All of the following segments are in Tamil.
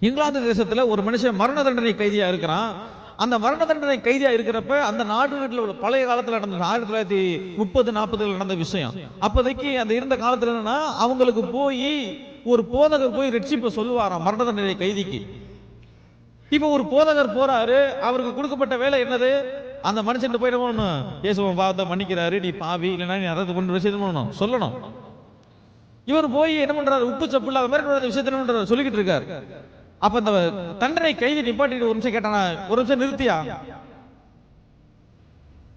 இங்கிலாந்து தேசத்துல ஒரு மனுஷன் மரண தண்டனை கைதியா இருக்கிறான். அந்த மரண தண்டனை கைதியா இருக்கிறப்ப அந்த நாடுகளில் உள்ள பழைய காலத்துல நடந்த ஆயிரத்தி தொள்ளாயிரத்தி முப்பது நாற்பதுல நடந்த விஷயம். அப்போதைக்கு அந்த இருந்த காலத்துல என்னன்னா அவங்களுக்கு போய் ஒரு போதகர் போய் ரட்சிப்பை சொல்லுவாராம் மரண தண்டனை கைதிக்கு. இப்போ ஒரு போதகர் போறாரு அவருக்கு கொடுக்கப்பட்ட வேலை என்னது? அந்த மனுஷன் போய் என்ன பண்ணணும்? இயேசுவன் பாவத்தை மன்னிக்கிறாரு நீ பாவி இல்லைன்னா நீ அதை கொண்டு விஷயம் பண்ணணும்? சொல்லணும். இவர் போய் என்ன பண்றாரு? உப்பு சப்பு இல்லாத மாதிரி விஷயத்த என்ன பண்றாரு? சொல்லிக்கிட்டு இருக்காரு. அப்ப இந்த தண்டனை கைதி நிப்பாட்டிட்டு ஒரு நிமிஷம் கேட்டானா ஒரு நிமிஷம் நிறுத்தியா?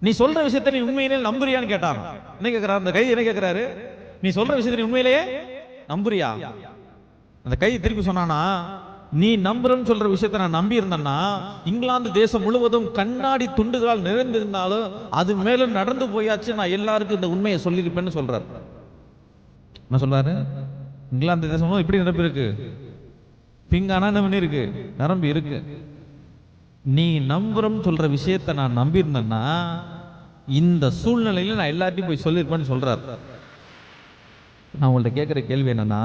நீ சொல்ற விஷயத்தை நீ உண்மையிலே நம்புறியான்னு கேட்டான்? என்ன கேக்குறாரு? அந்த கைதி என்ன கேக்குறாரு? நீ சொல்ற விஷயத்தை நீ உண்மையிலேயே நம்புறியா? அந்த கைதி திருப்பி சொன்னானா நீ நம்புறன்னு சொல்ற விஷயத்தை நான் நம்பி இருந்தேன்னா இங்கிலாந்து தேசம் முழுவதும் கண்ணாடி துண்டுகளால் நிறைந்திருந்தாலும் அது மேலும் நடந்து போயாச்சு நான் எல்லாருக்கும் இந்த உண்மையை சொல்லியிருப்பேன்னு சொல்றாரு. என்ன சொல்றாரு? இங்கிலாந்து தேசம் இப்படி நிரப்பி இருக்கு பிங்கானா என்ன பண்ணி இருக்கு நரம்பு இருக்கு. நீ நம்புறோம்னு சொல்ற விஷயத்த நான் நம்பியிருந்தேன்னா இந்த சூழ்நிலையில நான் எல்லார்ட்டையும் போய் சொல்லியிருப்பேன்னு சொல்றாரு. நான் உங்கள்ட்ட கேட்குற கேள்வி என்னன்னா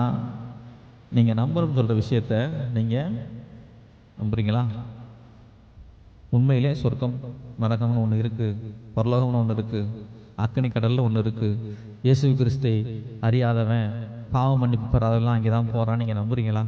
நீங்க நம்புறோம் சொல்ற விஷயத்த நீங்க நம்புறீங்களா? உண்மையிலே சொர்க்கம் நரகம்னு ஒன்று இருக்கு பரலோகம்னு ஒன்று இருக்கு அக்கனி கடல்ல ஒன்று இருக்கு. இயேசு கிறிஸ்தை அறியாதவன் பாவம் மன்னிப்பு பெறாதவெல்லாம் அங்கே தான் போகிறான்னு நீங்கள் நம்புறீங்களா?